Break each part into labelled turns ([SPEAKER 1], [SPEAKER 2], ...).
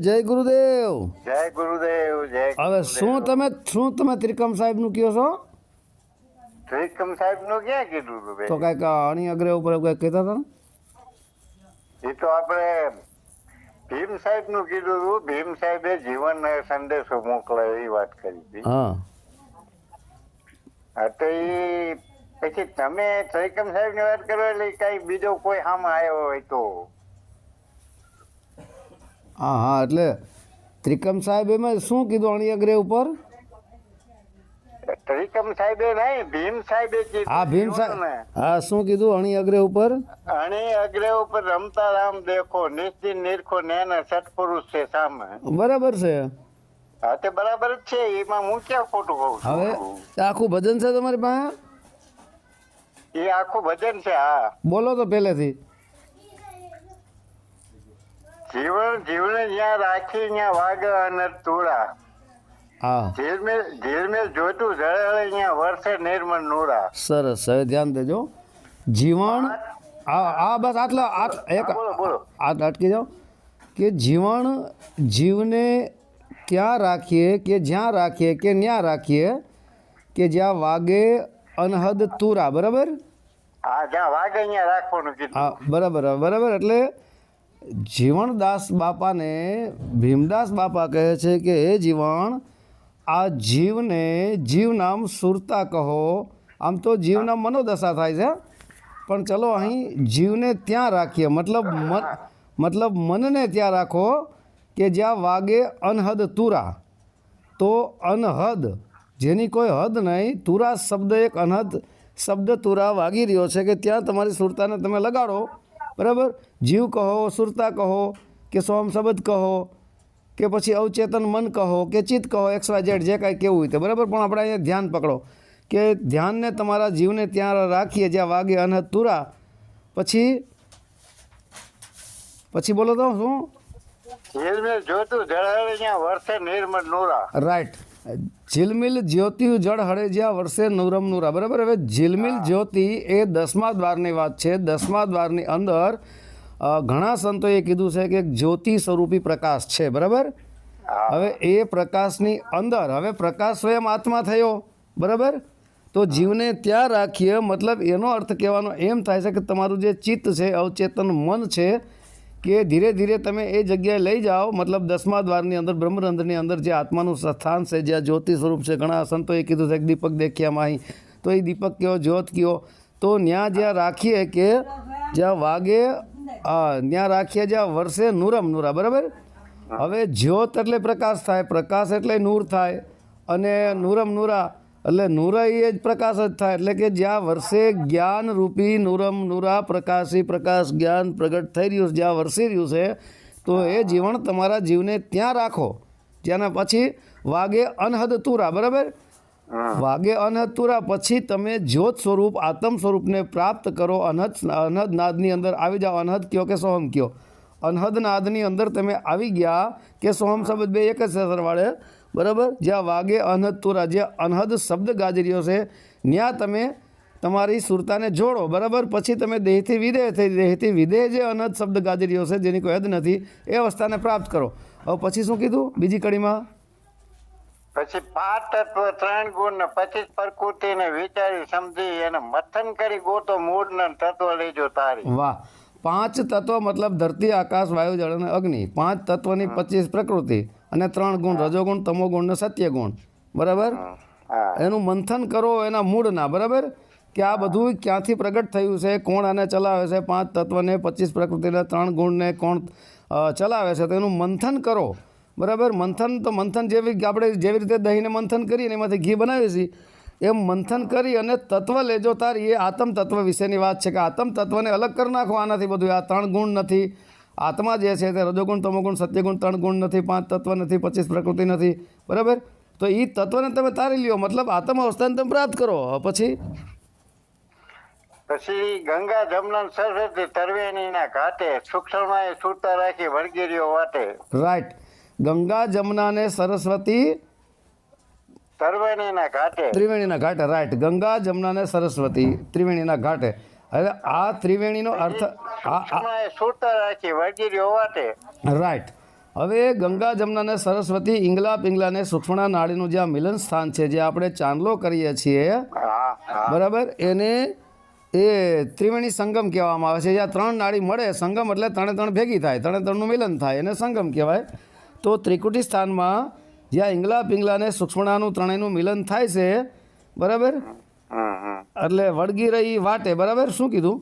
[SPEAKER 1] જય ગુરુદેવ.
[SPEAKER 2] જય ગુરુદેવ જય
[SPEAKER 1] હવે શું તમે શું તમે ત્રિકમ સાહેબનું કહો છો?
[SPEAKER 2] ત્રિકમ સાહેબનું ક્યાં કીધું તું
[SPEAKER 1] તો કંઈક અણી અગ્રે ઉપર કંઈક કહેતા હતા
[SPEAKER 2] એ તો આપણે ભીમ સાહેબનું કીધું હતું ભીમ સાહેબે જીવન સંદેશો મોકલે એ વાત કરી હતી.
[SPEAKER 1] હા.
[SPEAKER 2] તો એ પછી તમે ત્રિકમ સાહેબની વાત કરો એટલે કઈ બીજો કોઈ આમ આવ્યો હોય તો?
[SPEAKER 1] હા હા એટલે ત્રિકમ સાહેબ એમાં શું કીધું અણી અગ્રે ઉપર?
[SPEAKER 2] ત્રિકમ સાહેબે નહીં ભીમ સાહેબે કીધું.
[SPEAKER 1] હા ભીમ સાહેબ. હા શું કીધું અણી અગ્રે ઉપર?
[SPEAKER 2] અણી અગ્રે ઉપર રમતા રામ દેખો નિશ્ચિત નિરખો નેના સત્પુરુષ છે સામે.
[SPEAKER 1] બરાબર છે.
[SPEAKER 2] હા તે બરાબર જ છે એમાં હું ક્યાં ખોટું કહું
[SPEAKER 1] હવે આખું ભજન છે તમારી પાસે?
[SPEAKER 2] એ આખું ભજન છે હા.
[SPEAKER 1] બોલો તો પહેલેથી.
[SPEAKER 2] જીવન જીવને જ્યાં રાખી ત્યાં વાગ અને તુરા ઝીલમેલ ઝીલમેલ જોતું જળહળે ત્યાં વર્ષે નિર્મળ નૂરા.
[SPEAKER 1] સરસ હવે ધ્યાન દેજો. જીવણ આ બસ આટલા આટ એક. અટકી જાઓ. કે જીવણ જીવને ક્યાં રાખીએ કે જ્યાં રાખીએ કે ન્યા રાખીએ કે જ્યાં વાગે અનહદ તુરા બરાબર?
[SPEAKER 2] હા જ્યાં વાગે અહીંયા રાખવાનું કીધું.
[SPEAKER 1] બરાબર બરાબર એટલે જીવણદાસ બાપાને ભીમદાસ બાપા કહે છે કે, હે જીવણ, આ જીવને જીવ નામ સુરતા કહો. આમ તો જીવના મનોદશા થાય છે પણ ચલો અહીં જીવને ત્યાં રાખીએ. મતલબ મન, મતલબ મનને ત્યાં રાખો કે જ્યાં વાગે અનહદ તુરા. તો અનહદ, જેની કોઈ હદ નહીં, તુરા શબ્દ એક અનહદ શબ્દ તુરા વાગી રહ્યો છે કે ત્યાં તમારી સુરતાને તમે લગાડો. બરાબર? જીવ કહો સુરતા કહો કે સોમ શબ્દ કહો કે પછી અવચેતન મન કહો કે ચિત્ત કહો એક્સવાય જેડ ઝેડ જે કાંઈ કેવું હોય તે બરાબર? પણ આપણે અહીંયા ધ્યાન પકડો કે ધ્યાનને તમારા જીવને ત્યાં રાખીએ જ્યાં વાગે અનહદ તુરા. પછી પછી બોલો તો શું? રાઈટ. ઝીલમિલ જ્યોતિ જળ હળેજ્યા વર્ષે નૂરમ નૂરા. બરાબર? હવે ઝીલમિલ જ્યોતિ એ દસમા દ્વારની વાત છે. દસમા દ્વારની અંદર ઘણા સંતોએ કીધું છે કે જ્યોતિ સ્વરૂપી પ્રકાશ છે બરાબર? હવે એ પ્રકાશની અંદર હવે પ્રકાશ સ્વયં આત્મા થયો બરાબર? તો જીવને ત્યાં રાખીએ મતલબ એનો અર્થ કહેવાનો એમ થાય છે કે તમારું જે ચિત્ત છે અવચેતન મન છે કે ધીરે ધીરે તમે એ જગ્યાએ લઈ જાઓ મતલબ દસમા દ્વારની અંદર બ્રહ્મરંધ્રની અંદર જે આત્માનું સ્થાન છે જ્યાં જ્યોતિ સ્વરૂપ છે ઘણા સંતોએ કીધું છે કે દીપક દેખ્યામાં અહીં તો એ દીપક કયો જ્યોત કયો? તો ત્યાં જ્યાં રાખીએ કે જ્યાં વાગે આ, ત્યાં રાખીએ જ્યાં વર્ષે નૂરમ નૂરા બરાબર? હવે જ્યોત એટલે પ્રકાશ થાય પ્રકાશ એટલે નૂર થાય અને નૂરમ નૂરા એટલે નૂરા એ જ પ્રકાશ જ થાય. એટલે કે જ્યાં વર્ષે જ્ઞાન રૂપી નૂરમ નૂરા પ્રકાશી પ્રકાશ જ્ઞાન પ્રગટ થઈ રહ્યું છે જ્યાં વરસી રહ્યું છે તો એ જીવન તમારા જીવને ત્યાં રાખો. ત્યાંના પછી વાગે અનહદ તુરા બરાબર? વાગે અનહતુરા પછી તમે જ્યોત સ્વરૂપ આત્મ સ્વરૂપને પ્રાપ્ત કરો. અનહદ અનહદ નાદની અંદર આવી જાઓ. અનહદ કયો કે સોહમ કયો? અનહદ નાદની અંદર તમે આવી ગયા કે સોહમ શબ્દ બે એક જ સરવાળે. બરાબર? જ્યાં વાગે અનહતુરા જે અનહદ શબ્દ ગાજરીઓ છે ત્યાં તમે તમારી સુરતાને જોડો. બરાબર? પછી તમે દેહથી વિદેહ થઈ દેહથી વિદેહ જે અનહદ શબ્દ ગાજરીઓ છે જેની કોઈ હદ નથી એ અવસ્થાને પ્રાપ્ત કરો. હવે પછી શું કીધું? બીજી કડીમાં?
[SPEAKER 2] પછી પાંચ તત્વ ત્રણ ગુણ ને પચીસ પ્રકૃતિ ને વિચારી સમજી એને મથન કરી ગોતો મૂળ ને તત્વ લેજો તારી.
[SPEAKER 1] વાહ. પાંચ તત્વ મતલબ ધરતી આકાશ વાયુ જળ અને અગ્નિ. પાંચ તત્વની પચીસ પ્રકૃતિ અને ત્રણ ગુણ રજોગુણ તમોગુણ ને સત્યગુણ. બરાબર? એનું મંથન કરો એના મૂળના. બરાબર? કે આ બધું ક્યાંથી પ્રગટ થયું છે કોણ આને ચલાવે છે? પાંચ તત્વને પચીસ પ્રકૃતિને ત્રણ ગુણને કોણ ચલાવે છે? તો એનું મંથન કરો. બરાબર? મંથન તો મંથન જેવી આપણે જેવી રીતે દહીંને મંથન કરીએ ને એમાંથી ઘી બનાવીએ છીએ એમ મંથન કરી અને તત્વ લેજો તારી. એ આત્મ તત્વ વિશેની વાત છે કે આત્મ તત્વને અલગ કરી નાખો આનાથી બધું. આ ત્રણ ગુણ નથી. આત્મા જે છે તે રજોગુણ તમોગુણ સત્યગુણ ત્રણ ગુણ નથી પાંચ તત્વ નથી પચીસ પ્રકૃતિ નથી. બરાબર? તો એ તત્વને તમે તારી લ્યો. મતલબ આત્મ અવસ્થાને તમે પ્રાપ્ત કરો. પછી?
[SPEAKER 2] પછી ગંગા જમના સરસ્વતી તરવેણીના ઘાટે સૂક્ષ્મમાં એ સુરતા રાખી વળગીરીઓ વાટે.
[SPEAKER 1] રાઈટ. ગંગા જમના ને સરસ્વતી
[SPEAKER 2] તરવેણી ના ઘાટે.
[SPEAKER 1] ત્રિવેણીના ઘાટે રાઈટ ગંગા જમના ને સરસ્વતી ત્રિવેણીના ઘાટે. હવે આ ત્રિવેણીનો અર્થ આ આ રાઈટ હવે ગંગા જમના અને સરસ્વતી ઇંગલા પિંગલા અને સુક્ષ્મણા નાળીનું જ્યાં મિલન સ્થાન છે જે આપણે ચાંદલો કરીએ છીએ બરાબર? એને એ ત્રિવેણી સંગમ કહેવામાં આવે છે. જ્યાં ત્રણ નાળી મળે સંગમ એટલે ત્રણે ત્રણ ભેગી થાય. ત્રણે ત્રણનું મિલન થાય એને સંગમ કહેવાય. તો ત્રિકુટી સ્થાનમાં જ્યાં ઇંગલા પિંગલા ને સુક્ષ્મણાનું ત્રણેયનું મિલન થાય છે બરાબર? એટલે વળગી રહી વાટે બરાબર? શું કીધું?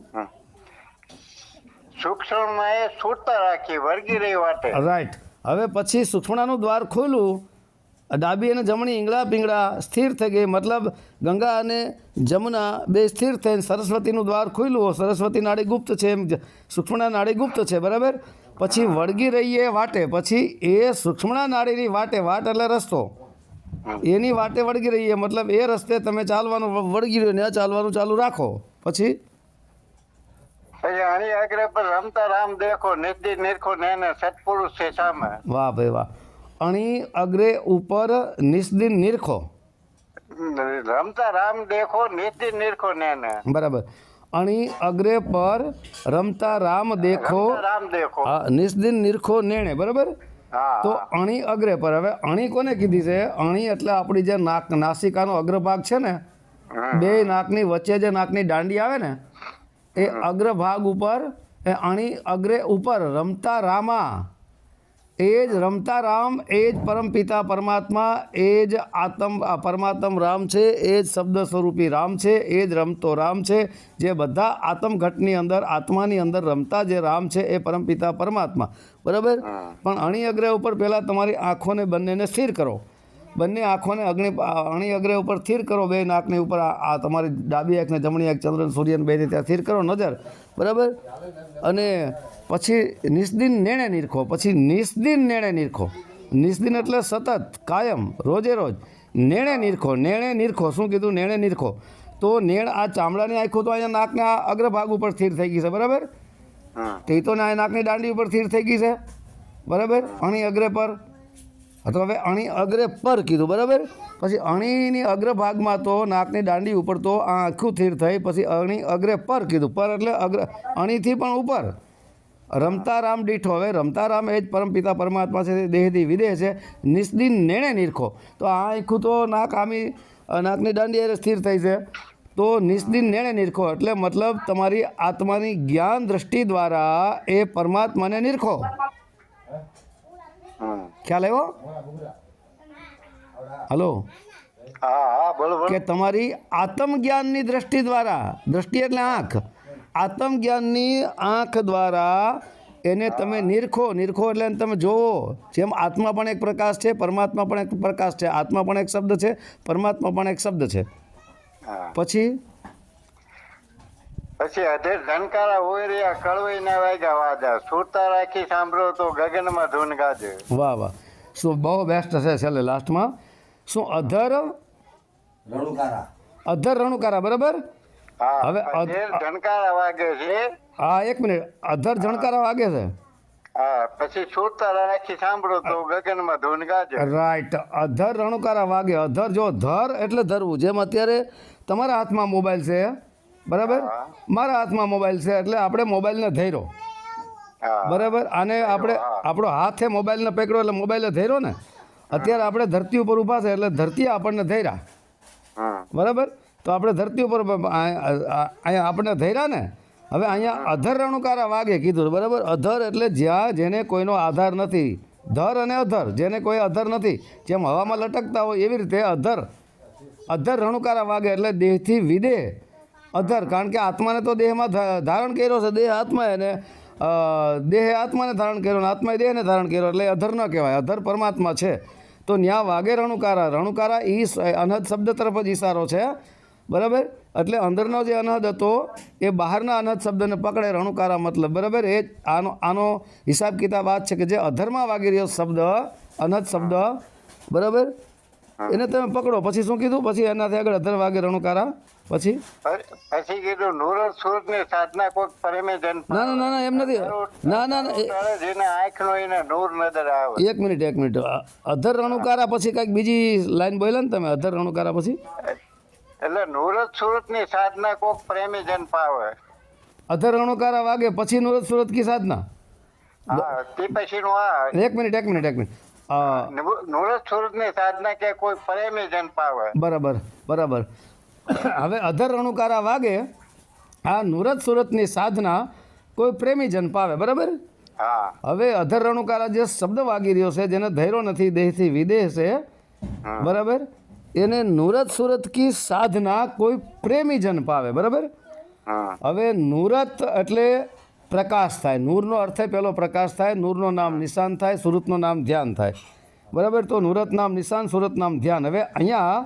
[SPEAKER 2] સૂક્ષ્મ એ રાખી વળગી રહી વાટે.
[SPEAKER 1] રાઈટ હવે પછી સુક્ષ્મણાનું દ્વાર ખોલ્યું ડાબી અને જમણી ઈંગળા પીંગળા સ્થિર થઈ ગઈ મતલબ ગંગા અને જમુના બે સ્થિર થઈને સરસ્વતીનું દ્વાર ખુલ્યું સરસ્વતી નાડી ગુપ્ત છે એમ સુક્ષ્મણા નાડી ગુપ્ત છે બરાબર? પછી વળગી રહીએ વાટે પછી એ સુક્ષ્મણા નાડીની વાટે વાટ એટલે રસ્તો. એની વાટે વળગી રહીએ મતલબ એ રસ્તે તમે ચાલવાનું વળગી રહ્યો ને ચાલવાનું ચાલુ રાખો. પછી?
[SPEAKER 2] આની આગળ પર રમતા રામ દેખો નિધિ નિરખો ને સત્પુરુષ છે સામે.
[SPEAKER 1] વાહ ભાઈ વાહ. અણી અગ્રે ઉપર નિસ્દિન નિરખો.
[SPEAKER 2] રમતા રામ દેખો નિધિ નિરખો ને
[SPEAKER 1] બરાબર. અણી અગ્રે પર રમતા રામ દેખો. નિસ્દિન નિરખો નેણે બરાબર? તો અણી અગ્રે પર હવે અણી કોને કીધી છે? અણી એટલે આપણી જે નાક નાસિકાનો અગ્રભાગ છે ને બે નાકની વચ્ચે જે નાકની દાંડી આવે ને એ અગ્રભાગ ઉપર એ અણી અગ્રે ઉપર રમતા રામા. એ જ રમતા રામ એ જ પરમપિતા પરમાત્મા એ જ આત્મ પરમાત્મ રામ છે એ જ શબ્દ સ્વરૂપી રામ છે એ જ રમતો રામ છે જે બધા આત્મઘટની અંદર આત્માની અંદર રમતા જે રામ છે એ પરમપિતા પરમાત્મા. બરાબર? પણ અણી અગ્રહ ઉપર પહેલાં તમારી આંખોને બંનેને સ્થિર કરો. બંને આંખોને અગ્નિ અણી અગ્રે ઉપર સ્થિર કરો બે નાકની ઉપર આ તમારી ડાબી આંખને જમણી આંખ ચંદ્ર સૂર્યને બે ત્યાં સ્થિર કરો નજર. બરાબર? અને પછી નિસ્દિન નેણે નિરખો પછી નિસ્દિન નેણે નીરખો. નિસ્દિન એટલે સતત કાયમ રોજે રોજ. નેણે નીરખો નેણે નિરખો. શું કીધું? નેણે નીરખો. તો નેણ આ ચામડાની આંખો તો અહીંયા નાકના અગ્રભાગ ઉપર સ્થિર થઈ ગઈ છે બરાબર. તે તો ના નાકની દાંડી ઉપર સ્થિર થઈ ગઈ છે બરાબર? અણી અગ્રે પર. અથવા હવે અણી અગ્રે પર કીધું, બરાબર? પછી અણીની અગ્ર ભાગમાં તો નાકની દાંડી ઉપર તો આ આખું થીર થઈ, પછી અણી અગ્રે પર કીધું. પર એટલે અગ્ર, અણીથી પણ ઉપર. રમતારામ દીઠો, હવે રમતારામ એ જ પરમપિતા પરમાત્મા છે, દેહથી વિદેહ છે, નિસ્દિન નેણે નીરખો. તો આ આખું તો નાક આમી નાકની દાંડી એ સ્થિર થઈ છે. તો નિસ્દિન નેણે નીરખો એટલે મતલબ તમારી આત્માની જ્ઞાન દ્રષ્ટિ દ્વારા એ પરમાત્માને નીરખો. ખ્યાલ આવ્યો? હલો? કે તમારી આત્મજ્ઞાનની દ્રષ્ટિ દ્વારા દ્રષ્ટિ એટલે આંખ આત્મજ્ઞાનની આંખ દ્વારા એને તમે નિરખો નિરખો એટલે તમે જોવો જેમ આત્મા પણ એક પ્રકાશ છે પરમાત્મા પણ એક પ્રકાશ છે. આત્મા પણ એક શબ્દ છે પરમાત્મા પણ એક શબ્દ છે. પછી?
[SPEAKER 2] પછી અધેર ધનકારા હોય રહ્યા કળવઈ ના વાગ્યા વાજા. સુરતા રાખી સાંભળો તો ગગનમાં ધૂન ગાજે.
[SPEAKER 1] વાહ વાહ. શું બહુ બેસ્ટ છે છેલ્લે લાસ્ટમાં શું અધર?
[SPEAKER 3] રણુકારા.
[SPEAKER 1] અધર રણુકારા બરાબર?
[SPEAKER 2] હા
[SPEAKER 1] હવે
[SPEAKER 2] અધેર ધનકારા વાગે છે.
[SPEAKER 1] હા એક મિનિટ. અધર ધણકારા વાગે છે?
[SPEAKER 2] હા પછી સુરતા રાખી સાંભળો તો ગગનમાં ધૂન ગાજે.
[SPEAKER 1] રાઈટ અધર રણુકારા વાગે. અધર જો ધર એટલે ધરવું. જેમ અત્યારે તમારા હાથમાં મોબાઈલ છે બરાબર? મારા હાથમાં મોબાઈલ છે એટલે આપણે મોબાઈલને ધૈરો બરાબર? આને આપણે આપણો હાથે મોબાઈલને પકડ્યો એટલે મોબાઈલે ધૈરો ને? અત્યારે આપણે ધરતી ઉપર ઊભા છે એટલે ધરતી આપણને ધૈર્યા. બરાબર? તો આપણે ધરતી ઉપર અહીંયા આપણને ધૈર્યા ને? હવે અહીંયા અધર રણુકારા વાગે કીધું બરાબર? અધર એટલે જ્યાં જેને કોઈનો આધાર નથી. ધર અને અધર જેને કોઈ અધર નથી. જેમ હવામાં લટકતા હોય એવી રીતે અધર અધર રણુકારા વાગે એટલે દેહથી વિદેહ અધર, કારણ કે આત્માને તો દેહમાં ધારણ કર્યો છે, દેહ આત્માએ ને દેહ આત્માને ધારણ કર્યો અને આત્માએ દેહને ધારણ કર્યો, એટલે અધર ન કહેવાય, અધર પરમાત્મા છે. તો ન્યા વાગે રણુકારા રણુકારા એ અનહદ શબ્દ તરફ જ ઈશારો છે, બરાબર? એટલે અંદરનો જે અનહદ હતો, એ બહારના અનહદ શબ્દને પકડે, રણુકારા મતલબ, બરાબર? એ આનો આનો હિસાબ કિતાબ આ છે કે જે અધરમાં વાગી રહ્યો શબ્દ, અનહદ શબ્દ, બરાબર? એને તમે પકડો. પછી શું કીધું? પછી એનાથી આગળ અધર વાગે રણુકારા. પછી?
[SPEAKER 2] પછી કીધું નૂર સુરતની સાધના કોઈક પ્રેમે જન
[SPEAKER 1] ના ના ના એમ નથી. ના ના
[SPEAKER 2] જેને આંખ નો એને નૂર નજર આવે.
[SPEAKER 1] એક મિનિટ એક મિનિટ. અધર રણુકારા પછી કંઈક બીજી લાઈન બોલે ને તમે? અધર રણુકારા પછી?
[SPEAKER 2] એટલે નૂરત સુરતની સાધના કોક પ્રેમી જન પાવે
[SPEAKER 1] અધર રણુકારા વાગે પછી નુરત સુરત કી સાધના? એક મિનિટ એક મિનિટ એક મિનિટ. અ,
[SPEAKER 2] નુરત સુરતની સાધના કે કોઈ પ્રેમી જન પાવે
[SPEAKER 1] બરાબર બરાબર. હવે અધર રણુકારા વાગે આ નુરત સુરતની સાધના કોઈ પ્રેમીજન પાવે બરાબર?
[SPEAKER 2] હા.
[SPEAKER 1] હવે અધર રણુકારા જે શબ્દ વાગી રહ્યો છે જેને ધૈર્યો નથી દેહથી વિદેહ છે બરાબર? એને નુરત સુરત કી સાધના કોઈ પ્રેમી જન પાવે બરાબર હવે નુરત એટલે પ્રકાશ થાય. નૂરનો અર્થ પહેલો પ્રકાશ થાય નૂરનો નામ નિશાન થાય સુરતનું નામ ધ્યાન થાય. બરાબર? તો નુરત નામ નિશાન સુરત નામ ધ્યાન. હવે અહીંયા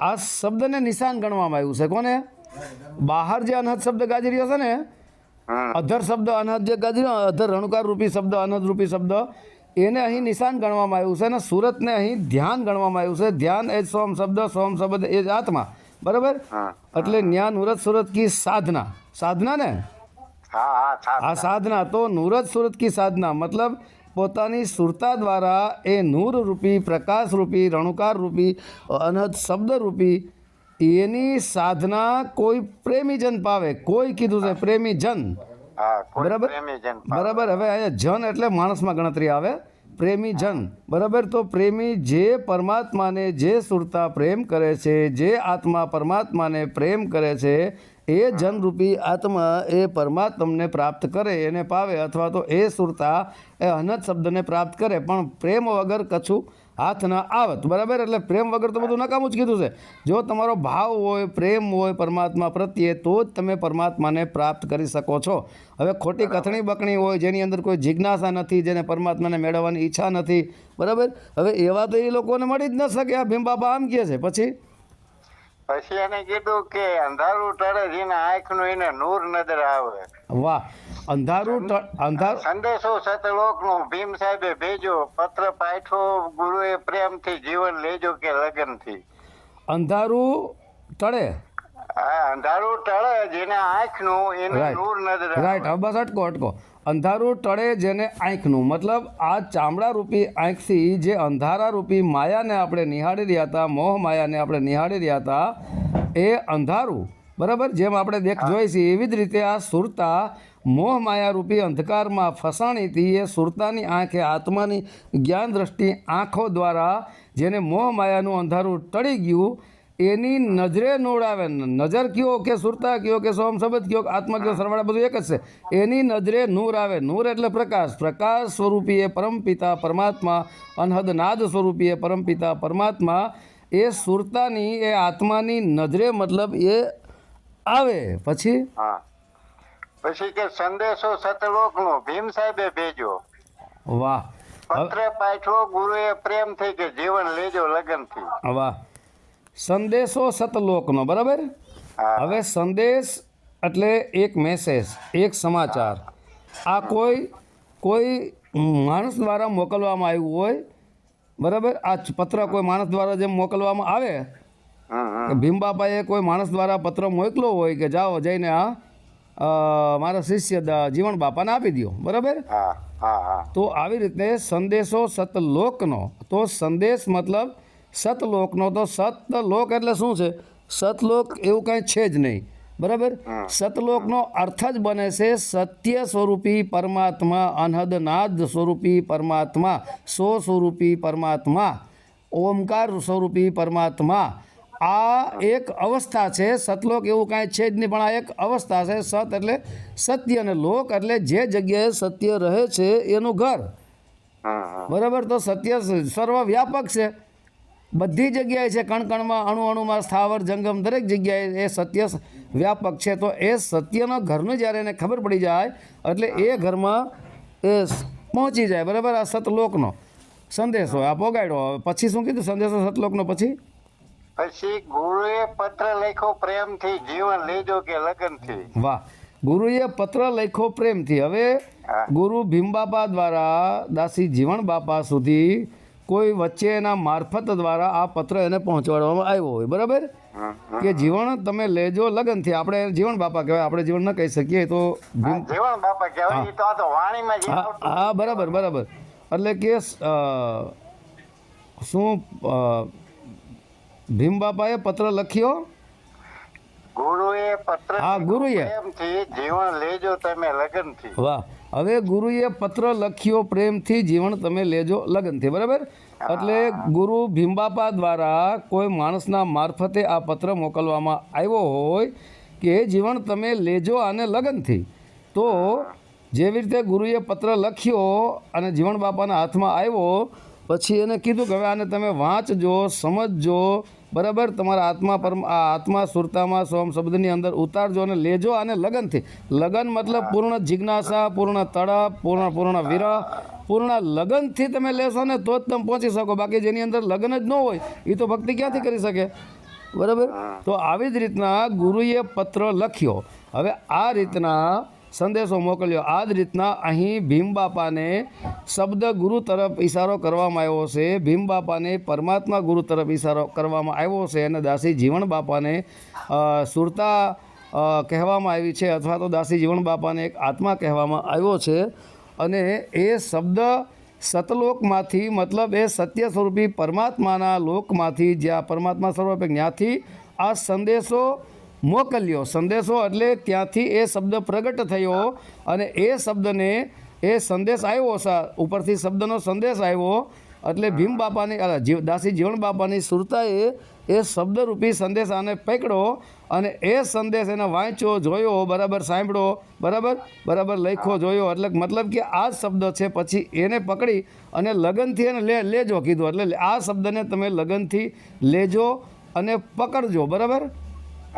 [SPEAKER 1] આ શબ્દને નિશાન ગણવામાં આવ્યું છે. કોને? બહાર જે અનહદ શબ્દ ગાજી રહ્યો છે ને અધર શબ્દ અનહદ જે ગાજી રહ્યો અધર રણુકાર રૂપી શબ્દ અનહદ રૂપી શબ્દ એને અહીં નિશાન ગણવામાં આવ્યું છે અને સુરતને અહીં ધ્યાન ગણવામાં આવ્યું છે. ધ્યાન એ જ સોમ શબ્દ સોમ શબ્દ એ જ આત્મા. બરાબર? એટલે જ્ઞાન ઉરત સુરત કી સાધના. સાધના ને? આ
[SPEAKER 2] સાધના
[SPEAKER 1] તો નૂરજ સુરત કી સાધના. મતલબ પોતાની સુરતા દ્વારા એ નૂર રૂપી પ્રકાશ રૂપી રણુકાર રૂપી અનહદ શબ્દ રૂપી એની સાધના કોઈ પ્રેમીજન પાવે. કોઈ કીધું છે પ્રેમીજન.
[SPEAKER 2] પ્રેમી જન બરાબર?
[SPEAKER 1] બરાબર. હવે અહીંયા જન એટલે માણસમાં ગણતરી આવે. પ્રેમી જન બરાબર? તો પ્રેમી જે પરમાત્માને જે સુરતા પ્રેમ કરે છે જે આત્મા પરમાત્માને પ્રેમ કરે છે એ જનરૂપી આત્મા એ પરમાત્મને પ્રાપ્ત કરે એને પાવે અથવા તો એ સુરતા એ અનંત શબ્દને પ્રાપ્ત કરે પણ પ્રેમ વગર કછું હાથ ન આવત. બરાબર? એટલે પ્રેમ વગર તો બધું નકામું જ કીધું છે. જો તમારો ભાવ હોય પ્રેમ હોય પરમાત્મા પ્રત્યે તો જ તમે પરમાત્માને પ્રાપ્ત કરી શકો છો. હવે ખોટી કથણી બકણી હોય જેની અંદર કોઈ જિજ્ઞાસા નથી જેને પરમાત્માને મેળવવાની ઈચ્છા નથી. બરાબર? હવે એવા તો એ લોકોને મળી જ ન શકે. આ ભીમ બાબા આમ કહે છે. પછી?
[SPEAKER 2] પછી એને કીધું કે અંધારું ટળે જેને આંખનું એને નૂર નજર આવે.
[SPEAKER 1] વાહ અંધારું અંધારું
[SPEAKER 2] સંદેશો સતલોકનું ભીમ સાહેબે ભેજો પત્ર પાઠો ગુરુએ પ્રેમથી જીવન લેજો કે લગનથી
[SPEAKER 1] અંધારું ટળે?
[SPEAKER 2] હા અંધારું ટળે જેને આંખનું એને નૂર નજર
[SPEAKER 1] રાઈટ હવે બસ અટકો અટકો. અંધારું ટળે જેને આંખનું. મતલબ આ ચામડા રૂપી આંખથી જે અંધારા રૂપી માયાને આપણે નિહાળી રહ્યા હતા મોહ માયાને આપણે નિહાળી રહ્યા હતા એ અંધારું. બરાબર? જેમ આપણે દેખ જોઈ છીએ એવી જ રીતે આ સુરતા મોહ માયારૂપી અંધકારમાં અંધકારમાં ફસાણીથી એ સુરતાની આંખે આત્માની જ્ઞાન દ્રષ્ટિ આંખો દ્વારા જેને મોહ માયાનું અંધારું ટળી ગયું એની નજરે નોડાવે. નજર કયો કે સુરતા કયો કે સોમ શબ્દ કયો કે આત્મા કયો સરવાળા બધું એક જ છે. એની નજરે નૂર આવે. નૂર એટલે પ્રકાશ. પ્રકાશ સ્વરૂપીએ પરમપિતા પરમાત્મા અનહદ નાદ સ્વરૂપીએ પરમપિતા પરમાત્મા. એ સુરતાની એ આત્માની નજરે મતલબ એ આવે. પછી?
[SPEAKER 2] હા. પછી કે સંદેશો સતલોક નો ભીમ સાહેબે ભેજો
[SPEAKER 1] વાહ.
[SPEAKER 2] પત્ર પાઠવો ગુરુએ પ્રેમથી કે જીવન લેજો લગનથી
[SPEAKER 1] વાહ. સંદેશો સતલોકનો બરાબર? હવે સંદેશ એટલે એક મેસેજ એક સમાચાર. આ કોઈ કોઈ માણસ દ્વારા મોકલવામાં આવ્યું હોય બરાબર? આ પત્ર કોઈ માણસ દ્વારા જેમ મોકલવામાં આવે કે ભીમ બાપાએ કોઈ માણસ દ્વારા પત્ર મોકલો હોય કે જાઓ જઈને આ મારા શિષ્ય જીવન બાપાને આપી દો બરાબર?
[SPEAKER 2] હા હા હા.
[SPEAKER 1] તો આવી રીતે સંદેશો સતલોકનો તો સંદેશ મતલબ સતલોકનો તો સતલોક એટલે શું છે? સતલોક એવું કાંઈ છે જ નહીં. બરાબર? સતલોકનો અર્થ જ બને છે સત્ય સ્વરૂપી પરમાત્મા અનહદનાદ સ્વરૂપી પરમાત્મા સો સ્વરૂપી પરમાત્મા ઓમકાર સ્વરૂપી પરમાત્મા. આ એક અવસ્થા છે. સતલોક એવું કાંઈ છે જ નહીં પણ આ એક અવસ્થા છે. સત એટલે સત્ય અને લોક એટલે જે જગ્યાએ સત્ય રહે છે એનું ઘર. બરાબર? તો સત્ય સર્વવ્યાપક છે. બધી જગ્યાએ છે કણ કણમાં અણુ અણુમાં સ્થાવર જંગમ દરેક જગ્યાએ એ સત્ય વ્યાપક છે. તો એ સત્યના ઘરનું જ્યારે એને ખબર પડી જાય એટલે એ ઘરમાં એ પહોંચી જાય. બરાબર? આ સતલોકનો સંદેશો આ પોગાડ્યો. હવે પછી શું કીધું? સંદેશો સતલોકનો પછી?
[SPEAKER 2] પછી ગુરુએ પત્ર લખ્યો પ્રેમથી જીવન લેજો કે લગ્નથી?
[SPEAKER 1] વાહ. ગુરુએ પત્ર લખ્યો પ્રેમથી. હવે ગુરુ ભીમબાપા દ્વારા દાસી જીવણ બાપા સુધી કોઈ વચ્ચે એના મારફત દ્વારા આ પત્ર એને પહોંચાડવામાં આવ્યો હોય બરાબર. કે જીવન તમે લેજો લગનથી. આપણે જીવન બાપા કહેવાય આપણે જીવન ન કહી શકીએ તો
[SPEAKER 2] જીવન બાપા કહેવાય તો આ તો વાણીમાં
[SPEAKER 1] હા બરાબર બરાબર. એટલે કે શું ભીમ બાપાએ પત્ર લખ્યો?
[SPEAKER 2] પત્ર
[SPEAKER 1] હા, ગુરુએ.
[SPEAKER 2] પ્રેમથી જીવન લેજો તમે લગનથી.
[SPEAKER 1] વાહ. હવે ગુરુએ પત્ર લખ્યો પ્રેમથી જીવન તમે લેજો લગનથી બરાબર? એટલે ગુરુ ભીમબાપા દ્વારા કોઈ માણસના મારફતે આ પત્ર મોકલવામાં આવ્યો હોય કે જીવન તમે લેજો આને લગનથી તો જેવી રીતે ગુરુએ પત્ર લખ્યો અને જીવણ બાપાના હાથમાં આવ્યો પછી એને કીધું કે હવે આને તમે વાંચજો સમજજો બરાબર? તમારા આત્મા પરમ આ આત્મા સુરતામાં સોમ શબ્દની અંદર ઉતારજો અને લેજો અને લગનથી. લગન મતલબ પૂર્ણ જિજ્ઞાસા પૂર્ણ તડપ પૂર્ણ પૂર્ણ વિરહ પૂર્ણ લગનથી તમે લેશો ને તો જ તમે પહોંચી શકો. બાકી જેની અંદર લગન જ ન હોય એ તો ભક્તિ ક્યાંથી કરી શકે? બરાબર? તો આવી જ રીતના ગુરુએ પત્ર લખ્યો. હવે આ રીતના સંદેશો મોકલ્યો. આ જ રીતના અહીં ભીમ બાપાને શબ્દ ગુરુ તરફ ઈશારો કરવામાં આવ્યો છે. ભીમ બાપાને પરમાત્મા ગુરુ તરફ ઈશારો કરવામાં આવ્યો છે અને દાસી જીવણ બાપાને સુરતા કહેવામાં આવી છે અથવા તો દાસી જીવણ બાપાને એક આત્મા કહેવામાં આવ્યો છે. અને એ શબ્દ સતલોકમાંથી, મતલબ એ સત્ય સ્વરૂપી પરમાત્માના લોકમાંથી, જ્યાં પરમાત્મા સ્વરૂપે ત્યાંથી આ સંદેશો મોકલ્યો. સંદેશો એટલે ત્યાંથી એ શબ્દ પ્રગટ થયો અને એ શબ્દને એ સંદેશ આવ્યો સા, ઉપરથી શબ્દનો સંદેશ આવ્યો એટલે ભીમ બાપાની દાસી જીવણ બાપાની સુરતાએ એ શબ્દરૂપી સંદેશ આને પકડ્યો અને એ સંદેશ એને વાંચ્યો, જોયો, બરાબર સાંભળ્યો, બરાબર? બરાબર લખ્યો, જોયો. એટલે મતલબ કે આ શબ્દ છે, પછી એને પકડી અને લગનથી એને લે, લેજો કીધું. એટલે આ શબ્દને તમે લગનથી લેજો અને પકડજો, બરાબર?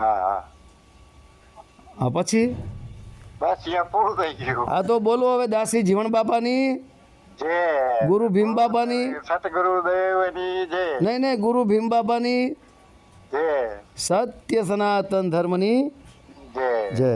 [SPEAKER 2] હા હા.
[SPEAKER 1] હા પછી?
[SPEAKER 2] બસ અહીંયા પૂરું થઈ ગયું.
[SPEAKER 1] આ તો બોલો હવે દાસી જીવણ બાપાની?
[SPEAKER 2] જય
[SPEAKER 1] ગુરુ ભીમ બાપાની?
[SPEAKER 2] સતગુરુ દેવની જે
[SPEAKER 1] નહીં નહીં ગુરુ ભીમ બાપાની?
[SPEAKER 2] જે
[SPEAKER 1] સત્ય સનાતન ધર્મની?
[SPEAKER 2] જય
[SPEAKER 1] જય.